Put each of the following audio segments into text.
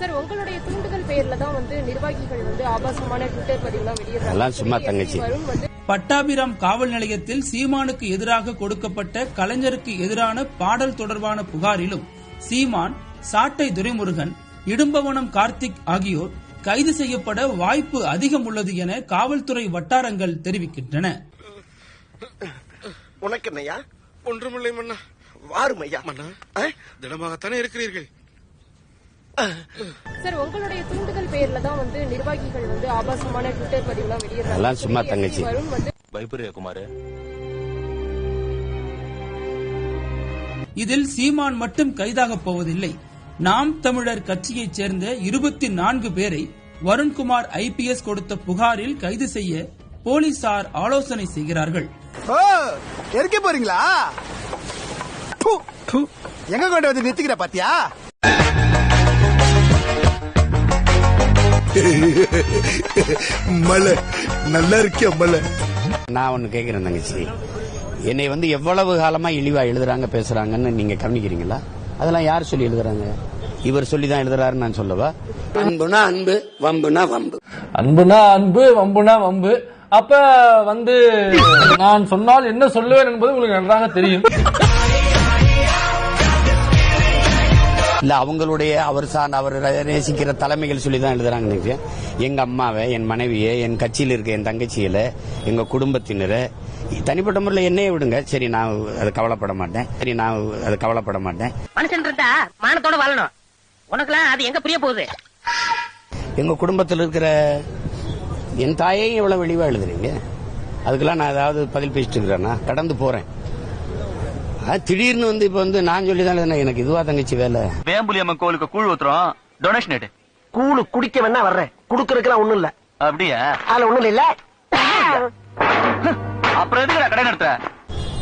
Sir உங்களுடைய தூண்டுதல் பெயர்ல தான் வந்து நிர்வாகிகள் வந்து ஆபாசமான ட்விட்டர் பதிவுலாம் வெளியிடுறாங்க. அதெல்லாம் சும்மா தங்கச்சி. பட்டாபிராம் காவல் நிலையத்தில் சீமானுக்கு எதிராக கொடுக்கப்பட்ட கலைஞருக்கு எதிரான பாடல் தொடர்பான புகாரிலும் சீமான் சாட்டை துரைமுருகன் இடும்பவனம் கார்த்திக் ஆகியோர் கைது செய்யப்பட வாய்ப்பு அதிகம் உள்ளது என காவல்துறை வட்டாரங்கள் தெரிவிக்கின்றன. உனக்கு ஒன்றுமில்லை மன்னா. வாரும் ஐயா மன்னா? திடமாகத்தானே இருக்கிறீர்கள்? சார் உங்களுடைய தூண்டுதல் பெயர்ல தான் வந்து நிர்வாகிகள் வந்து ஆபாசமான ட்விட்டர் பதிவுலாம் வெளியிடுறாங்க. சும்மா தங்கச்சி. வருண் வந்து பயப்படுறியா குமாரு? இதில் சீமான் மட்டும் கைதாகப் போவதில்லை. நாம் தமிழர் கட்சியைச் சேர்ந்த இருபத்தி நான்கு பேரை வருண்குமார் ஐபிஎஸ் கொடுத்த புகாரில் கைது செய்ய போலீசார் ஆலோசனை செய்கிறார்கள். போறீங்களா. எங்க கொண்டு வந்து நிறுத்திக்கிற பாத்தியா? மலை. நல்லா இருக்கியா மலை? நான் ஒன்னு கேக்குறேன் தங்கச்சி. என்னை வந்து எவ்வளவு காலமா இழிவா எழுதுறாங்க பேசுறாங்கன்னு நீங்க கவனிக்கிறீங்களா? அதெல்லாம் யார் சொல்லி எழுதுறாங்க? இவர் சொல்லி தான் எழுதுறாருன்னு நான் சொல்லவா? அன்புனா அன்பு வம்புனா வம்பு. அன்புனா அன்பு வம்புனா வம்பு. அப்ப வந்து நான் சொன்னால் என்ன சொல்லுவேன் என்பது உங்களுக்கு நன்றாக தெரியும். இல்ல அவங்களுடைய அவர் சார்ந்த அவர் நேசிக்கிற தலைமைகள் சொல்லி தான் எழுதுறாங்கன்னு நினைக்கிறேன். எங்க அம்மாவை என் மனைவியை என் கட்சியில் இருக்க என் தங்கச்சியில எங்க குடும்பத்தினரை தனிப்பட்ட முறையில் என்னையே விடுங்க. சரி நான் அது கவலைப்பட மாட்டேன். சரி நான் அது கவலைப்பட மாட்டேன். மனுஷன் இருந்தா மானத்தோட வாழணும். உனக்குலாம் அது எங்க புரிய போகுது? எங்க குடும்பத்தில் இருக்கிற என் தாயையும் எவ்வளவு வெளிவா எழுதுறீங்க? அதுக்கெல்லாம் நான் ஏதாவது பதில் பேசிட்டு இருக்கிறேன்னா கடந்து போறேன். திடீர்னு வந்து இப்ப வந்து நான் சொல்லி தான். எனக்கு இதுவா தங்கச்சி வேலை? வேம்புலி அம்மன் கோவிலுக்கு கூழ் ஊத்துறோம். டொனேஷன் எடு. கூழு குடிக்க வேணா வர்றேன். குடுக்கறதுக்கெல்லாம் ஒண்ணும் இல்ல. அப்படியா? அதுல ஒண்ணும் இல்ல. அப்புறம் எதுக்குடா கடை நடத்துற?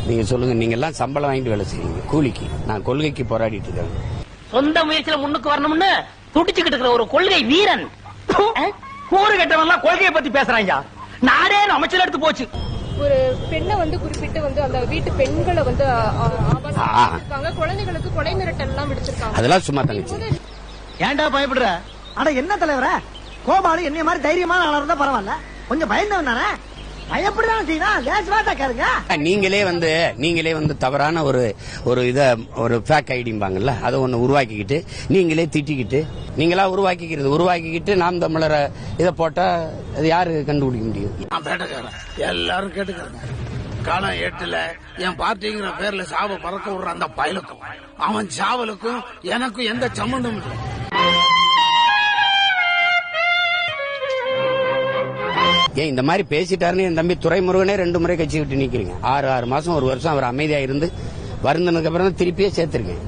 நீங்க சொல்லுங்க நீங்க எல்லாம் சம்பளம் வாங்கிட்டு வேலை செய்யுங்க கூலிக்கு. நான் கொள்கைக்கு போராடிட்டு இருக்கேன். சொந்த முயற்சியில முன்னுக்கு வரணும்னு துடிச்சுக்கிட்டு இருக்கிற ஒரு கொள்கை வீரன். கூறு கட்டவன்லாம் கொள்கையை பத்தி பேசுறாங்க நாடே அமைச்சர் எடுத்து போச்சு. ஒரு பெண்ணை வந்து குறிப்பிட்டு வந்து அந்த வீட்டு பெண்களை வந்து ஆபாசமா குழந்தைகளுக்கு கொலை மிரட்டல் எல்லாம் விடுச்சிருக்காங்க அதெல்லாம் சும்மா தங்கச்சி. ஏன்டா பயப்படுற? அட என்ன தலைவர? கோபாலு என்னைய மாதிரி தைரியமான ஆளா இருந்தா பரவாயில்ல. கொஞ்சம் பயந்தவன் தானே? கேளுங்க நீங்களே வந்து நீங்களே வந்து தவறான ஒரு ஒரு இத ஒரு ஃபேக் ஐடிம்பாங்கல்ல அதை ஒண்ணு உருவாக்கிக்கிட்டு நீங்களே திட்டிக்கிட்டு நீங்களா உருவாக்கிக்கிறது உருவாக்கிக்கிட்டு நாம் தமிழரை இதை போட்டா அது யாரு கண்டுபிடிக்க முடியும்? எல்லாரும் கேட்டுக்கிறாங்க. காலம் எட்டுல என் பார்ட்டிங்கிற பேர்ல சாவ பறக்க விடுற அந்த பயலுக்கும் அவன் சாவலுக்கும் எனக்கும் எந்த சம்பந்தமும் இல்லை. ஏன் இந்த மாதிரி பேசிட்டாருன்னு என் தம்பி துரைமுருகனே ரெண்டு முறை கட்சி விட்டு நிக்கிறீங்க. ஆறு ஆறு மாசம் ஒரு வருஷம் அவர் அமைதியா இருந்து வருந்தனதுக்கு அப்புறம் தான் திருப்பியே சேர்த்திருக்கேன்.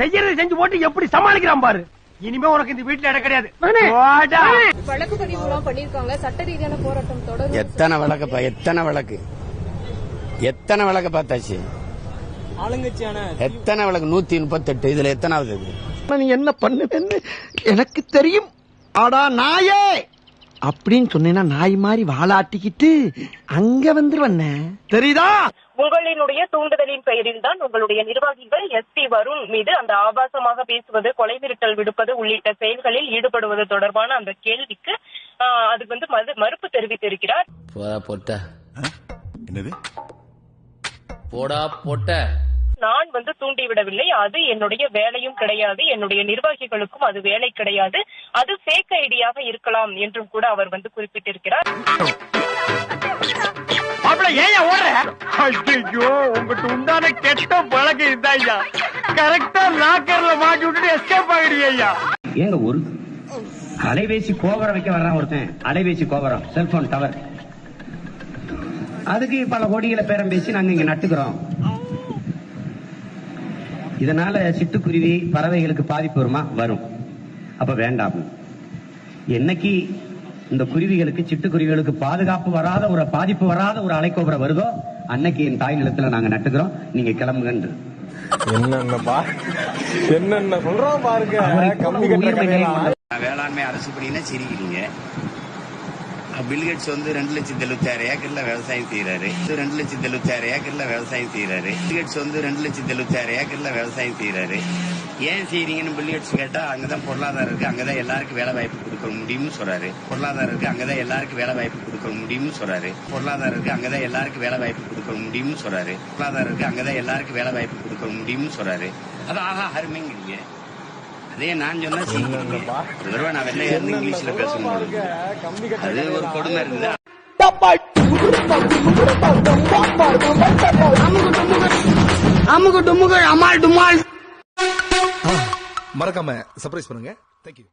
செய்யறது செஞ்சு போட்டு எப்படி சமாளிக்கிறான் பாரு. இனிமே உனக்கு இந்த வீட்டுல இடம் கிடையாது. வழக்கு பதிவு எல்லாம் பண்ணிருக்காங்க சட்ட ரீதியான போராட்டம் தொடரும். எத்தனை வழக்கப்பா எத்தனை வழக்கு? எத்தனை வழக்க பார்த்தாச்சு? எத்தனை வழக்கு? நூத்தி முப்பத்தெட்டு. இதுல எத்தனாவது நீ என்ன பண்ணுவேன்னு எனக்கு தெரியும். ஆடா நாயே! அப்படின்னு சொன்னேன்னா நாய் மாதிரி வாலாட்டிக்கிட்டு அங்க வந்துருவண்ண. தெரியுதா? உங்களினுடைய தூண்டுதலின் பெயரில் தான் உங்களுடைய நிர்வாகிகள் எஸ் பி வருண் மீது அந்த ஆபாசமாக பேசுவது கொலை மிரட்டல் விடுப்பது உள்ளிட்ட செயல்களில் ஈடுபடுவது தொடர்பான அந்த கேள்விக்கு அதுக்கு வந்து மறு- மறுப்பு தெரிவித்திருக்கிறார். போடா பொட்ட. என்னது? போடா பொட்ட. நான் வந்து தூண்டிவிடவில்லை. அது என்னுடைய வேலையும் கிடையாது. என்னுடைய நிர்வாகிகளுக்கும் அது வேலை கிடையாது. அது ஃபேக் ஐடியாக இருக்கலாம் என்றும் கூட அவர் வந்து குறிப்பிட்டிருக்கிறார். ஏங்க ஒரு அலைபேசி கோபுரம் வைக்க வர்றான் ஒருத்தன். அலைபேசி கோபுரம் செல்போன் டவர் அதுக்கு பல கோடிகளை பேரம் பேசி நாங்க இங்க நட்டுக்கிறோம். இதனால சிட்டுக்குருவி பறவைகளுக்கு பாதிப்பு வருமா? வரும். அப்ப வேண்டாம். என்னைக்கு இந்த குருவிகளுக்கு சிட்டுக்குருவிகளுக்கு பாதுகாப்பு வராத ஒரு பாதிப்பு வராத ஒரு அலைக்கோபுரம் வருதோ அன்னைக்கு என் தாய் நிலத்துல நாங்க நட்டுக்கிறோம். நீங்க கிளம்புங்கன்று. என்னென்ன பா என்னென்ன சொல்றோம் பாருங்க. வேளாண்மை அரசு படினா சிரிக்கிறீங்க. பில்கேட்ஸ் வந்து ரெண்டு லட்சத்தி எழுபத்தி ஏக்கர்ல விவசாயம் செய்யறாரு ரெண்டு லட்சத்தி எழுபத்தி ஏக்கர்ல விவசாயம் செய்யறாரு பில்கேட்ஸ் வந்து ரெண்டு லட்சத்தி எழுபத்தி ஏக்கர்ல விவசாயம் செய்யறாரு ஏன் செய்யறீங்கன்னு பில்கேட்ஸ் கேட்டா அங்கதான் பொருளாதாரம் இருக்கு. அங்கதான் எல்லாருக்கும் வேலை வாய்ப்பு கொடுக்க முடியும்னு சொல்றாரு. பொருளாதாரம் இருக்கு. அங்கதான் எல்லாருக்கும் வேலை வாய்ப்பு கொடுக்க முடியும்னு சொல்றாரு. பொருளாதாரம் இருக்கு. அங்கதான் எல்லாருக்கும் வேலை வாய்ப்பு கொடுக்க முடியும்னு சொல்றாரு. பொருளாதாரம் இருக்கு. அங்கதான் எல்லாருக்கும் வேலை வாய்ப்பு கொடுக்க முடியும்னு சொல்றாரு. அது ஆஹா அருமைங்கிறீங்க அதே நான் சொன்னா தடவை நான் வெள்ளையா இருந்து இங்கிலீஷ்ல பேசணும் அது ஒரு கொடுமை இருந்தா. அமுகு டுமுகு அமால் டுமால். மறக்காம சர்ப்ரைஸ் பண்ணுங்க. தேங்க்யூ